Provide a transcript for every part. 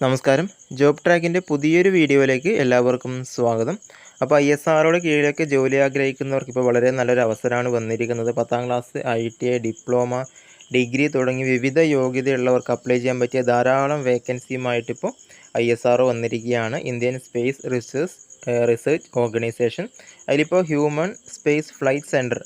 നമസ്കാരം. ജോബ് ട്രാക്കിന്റെ പുതിയൊരു വീഡിയോയിലേക്ക് എല്ലാവർക്കും സ്വാഗതം. അപ്പോൾ ഐ എസ് ആറോടെ കീഴിലൊക്കെ ജോലി ആഗ്രഹിക്കുന്നവർക്ക് ഇപ്പോൾ വളരെ നല്ലൊരു അവസരമാണ് വന്നിരിക്കുന്നത്. പത്താം class I T I diploma degree തുടങ്ങി വിവിധ യോഗ്യതയുള്ളവർക്ക് അപ്ലൈ ചെയ്യാൻ പറ്റിയ ധാരാളം വേക്കൻസിയുമായിട്ടിപ്പോൾ ഐ എസ് ആർ വന്നിരിക്കുകയാണ്. Indian space research research organisation. അതിലിപ്പോൾ human space flight centre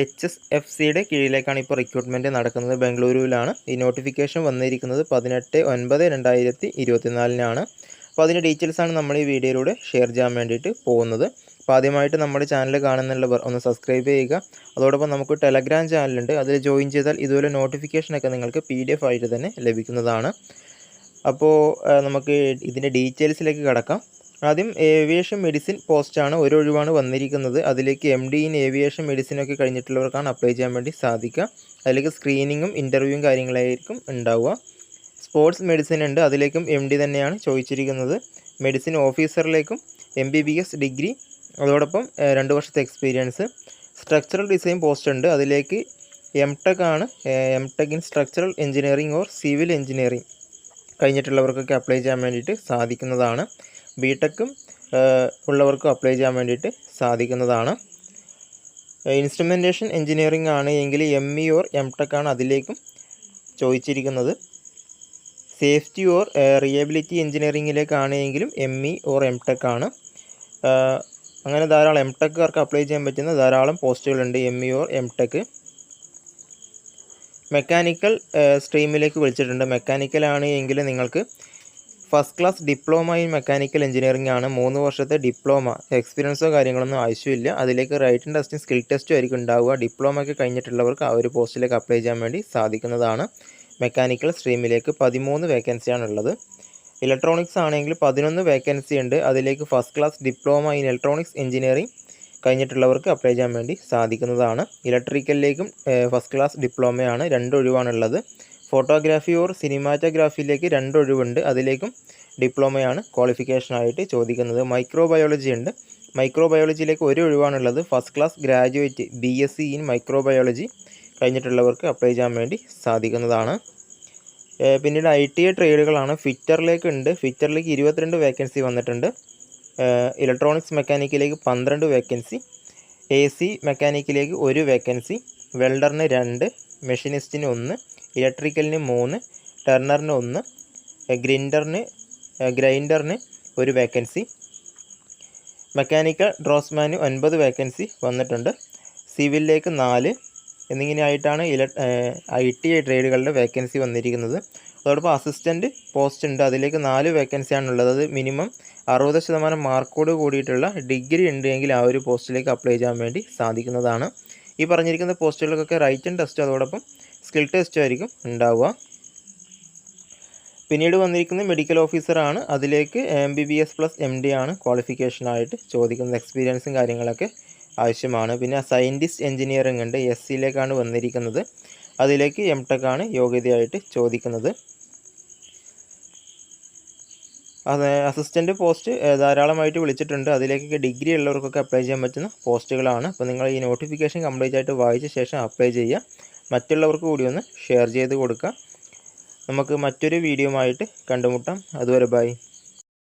H S F സിയുടെ കീഴിലേക്കാണ് ഇപ്പോൾ റിക്രൂട്ട്മെന്റ് നടക്കുന്നത്. ബംഗളൂരുവിലാണ്. ഈ നോട്ടിഫിക്കേഷൻ വന്നിരിക്കുന്നത് പതിനെട്ട് ഒൻപത് രണ്ടായിരത്തി ഇരുപത്തിനാലിനാണ്. അപ്പോൾ അതിന്റെ ഡീറ്റെയിൽസാണ് നമ്മൾ ഈ വീഡിയോയിലൂടെ ഷെയർ ചെയ്യാൻ വേണ്ടിയിട്ട് പോകുന്നത്. അപ്പോൾ ആദ്യമായിട്ട് നമ്മുടെ ചാനൽ കാണുന്നുള്ളവർ ഒന്ന് സബ്സ്ക്രൈബ് ചെയ്യുക. അതോടൊപ്പം നമുക്ക് ടെലഗ്രാം ചാനലുണ്ട് അതിൽ ജോയിൻ ചെയ്താൽ ഇതുപോലെ നോട്ടിഫിക്കേഷനൊക്കെ നിങ്ങൾക്ക് പി ഡി എഫ് ആയിട്ട് തന്നെ ലഭിക്കുന്നതാണ്. അപ്പോൾ നമുക്ക് ഇതിന്റെ ഡീറ്റെയിൽസിലേക്ക് കടക്കാം. ആദ്യം ഏവിയേഷൻ മെഡിസിൻ പോസ്റ്റാണ് ഒരു ഒഴിവാണ് വന്നിരിക്കുന്നത്. അതിലേക്ക് എം ഡി ഇൻ ഏവിയേഷൻ മെഡിസിനൊക്കെ കഴിഞ്ഞിട്ടുള്ളവർക്കാണ് അപ്ലൈ ചെയ്യാൻ വേണ്ടി സാധിക്കുക. അതിലേക്ക് സ്ക്രീനിങ്ങും ഇന്റർവ്യൂവും കാര്യങ്ങളായിരിക്കും ഉണ്ടാവുക. സ്പോർട്സ് മെഡിസിൻ ഉണ്ട്. അതിലേക്കും എം ഡി തന്നെയാണ് ചോദിച്ചിരിക്കുന്നത്. Medicine ഓഫീസറിലേക്കും M B B S degree അതോടൊപ്പം രണ്ട് വർഷത്തെ എക്സ്പീരിയൻസ് സ്ട്രക്ചറൽ ഡിസൈൻ പോസ്റ്റ് ഉണ്ട്. അതിലേക്ക് എം ടെക് ആണ്. M tech in structural engineering or civil engineering കഴിഞ്ഞിട്ടുള്ളവർക്കൊക്കെ apply ചെയ്യാൻ വേണ്ടിയിട്ട് സാധിക്കുന്നതാണ്. ബി ടെക്കും ഉള്ളവർക്കും അപ്ലൈ ചെയ്യാൻ വേണ്ടിയിട്ട് സാധിക്കുന്നതാണ്. ഇൻസ്ട്രുമെന്റേഷൻ എഞ്ചിനീയറിംഗ് ആണ് എങ്കിൽ M E or M tech ആണ് അതിലേക്കും ചോദിച്ചിരിക്കുന്നത്. സേഫ്റ്റി ഓർ റിയബിലിറ്റി എഞ്ചിനീയറിംഗിലേക്കാണ് എങ്കിലും M E or M tech ആണ്. അങ്ങനെ ധാരാളം എം ടെക്കുകാർക്ക് അപ്ലൈ ചെയ്യാൻ പറ്റുന്ന ധാരാളം പോസ്റ്റുകളുണ്ട് M E or M tech mechanical സ്ട്രീമിലേക്ക് വിളിച്ചിട്ടുണ്ട്. മെക്കാനിക്കൽ ആണ് എങ്കിൽ നിങ്ങൾക്ക് first class diploma in mechanical engineering ആണ്. മൂന്ന് വർഷത്തെ ഡിപ്ലോമ. എക്സ്പീരിയൻസോ കാര്യങ്ങളൊന്നും ആവശ്യമില്ല. അതിലേക്ക് റൈറ്റിംഗ് ടെസ്റ്റും സ്കിൽ ടെസ്റ്റും ആയിരിക്കും ഉണ്ടാവുക. ഡിപ്ലോമയ്ക്ക് കഴിഞ്ഞിട്ടുള്ളവർക്ക് ആ ഒരു പോസ്റ്റിലേക്ക് അപ്ലൈ ചെയ്യാൻ വേണ്ടി സാധിക്കുന്നതാണ്. മെക്കാനിക്കൽ സ്ട്രീമിലേക്ക് പതിമൂന്ന് വേക്കൻസിയാണ് ഉള്ളത് ഇലക്ട്രോണിക്സ് ആണെങ്കിൽ പതിനൊന്ന് വേക്കൻസി ഉണ്ട്. അതിലേക്ക് first class diploma in electronics engineering കഴിഞ്ഞിട്ടുള്ളവർക്ക് apply ചെയ്യാൻ വേണ്ടി സാധിക്കുന്നതാണ്. ഇലക്ട്രിക്കലിലേക്കും ഫസ്റ്റ് ക്ലാസ് ഡിപ്ലോമയാണ് രണ്ട് ഒഴിവാണുള്ളത്. ഫോട്ടോഗ്രാഫി ഓർ സിനിമാറ്റോഗ്രാഫിയിലേക്ക് രണ്ടൊഴിവുണ്ട്. അതിലേക്കും ഡിപ്ലോമയാണ് ക്വാളിഫിക്കേഷനായിട്ട് ചോദിക്കുന്നത്. മൈക്രോബയോളജി ഉണ്ട്. മൈക്രോബയോളജിയിലേക്ക് ഒരു ഒഴിവാണുള്ളത്. First class graduate B S C in microbiology കഴിഞ്ഞിട്ടുള്ളവർക്ക് apply ചെയ്യാൻ വേണ്ടി സാധിക്കുന്നതാണ്. പിന്നീട് ഐ ടി ഐ ട്രേഡുകളാണ്. ഫിറ്ററിലേക്ക് ഉണ്ട് ഫിറ്ററിലേക്ക് ഇരുപത്തിരണ്ട് വേക്കൻസി വന്നിട്ടുണ്ട്. ഇലക്ട്രോണിക്സ് മെക്കാനിക്കിലേക്ക് പന്ത്രണ്ട് വേക്കൻസി. എ സി മെക്കാനിക്കിലേക്ക് ഒരു വേക്കൻസി. വെൽഡറിന് രണ്ട്. മെഷീനിസ്റ്റിന് ഒന്ന്. ഇലക്ട്രിക്കലിന് മൂന്ന് ടർണറിന് ഒന്ന് ഗ്രിൻഡറിന് ഗ്രൈൻഡറിന് ഒരു വേക്കൻസി. മെക്കാനിക്കൽ ഡ്രോസ്മാന് ഒൻപത് വേക്കൻസി വന്നിട്ടുണ്ട്. സിവിലിലേക്ക് നാല്. എന്നിങ്ങനെയായിട്ടാണ് ഇല ഐ ടി ഐ ട്രേഡുകളുടെ വേക്കൻസി വന്നിരിക്കുന്നത്. അതോടൊപ്പം അസിസ്റ്റന്റ് പോസ്റ്റ് ഉണ്ട്. അതിലേക്ക് നാല് വേക്കൻസിയാണ് ഉള്ളത് അത് മിനിമം അറുപത് ശതമാനം മാർക്കോട് കൂടിയിട്ടുള്ള ഡിഗ്രി ഉണ്ടെങ്കിൽ ആ ഒരു പോസ്റ്റിലേക്ക് അപ്ലൈ ചെയ്യാൻ വേണ്ടി സാധിക്കുന്നതാണ്. ഈ പറഞ്ഞിരിക്കുന്ന പോസ്റ്റുകൾക്കൊക്കെ റൈറ്റ് ആൻഡ് ടെസ്റ്റ് അതോടൊപ്പം സ്കിൽ ടെസ്റ്റ് ആയിരിക്കും ഉണ്ടാവുക. പിന്നീട് വന്നിരിക്കുന്ന മെഡിക്കൽ ഓഫീസറാണ് അതിലേക്ക് M B B S plus M D ആണ് ക്വാളിഫിക്കേഷനായിട്ട് ചോദിക്കുന്നത്. എക്സ്പീരിയൻസും കാര്യങ്ങളൊക്കെ ആവശ്യമാണ്. പിന്നെ സയന്റിസ്റ്റ് എഞ്ചിനീയറിംഗ് ഉണ്ട്. എസ് സിയിലേക്കാണ് വന്നിരിക്കുന്നത്. അതിലേക്ക് എം ടെക് ആണ് യോഗ്യതയായിട്ട് ചോദിക്കുന്നത്. അത് അസിസ്റ്റന്റ് പോസ്റ്റ് ധാരാളമായിട്ട് വിളിച്ചിട്ടുണ്ട്. അതിലേക്കൊക്കെ ഡിഗ്രി ഉള്ളവർക്കൊക്കെ അപ്ലൈ ചെയ്യാൻ പറ്റുന്ന പോസ്റ്റുകളാണ് അപ്പോൾ നിങ്ങൾ ഈ നോട്ടിഫിക്കേഷൻ കംപ്ലീറ്റ് ആയിട്ട് വായിച്ച ശേഷം അപ്ലൈ ചെയ്യുക. മറ്റുള്ളവർക്ക് കൂടി ഒന്ന് ഷെയർ ചെയ്ത് കൊടുക്കുക നമുക്ക് മറ്റൊരു വീഡിയോ ആയിട്ട് കണ്ടുമുട്ടാം. അതുവരെ ബൈ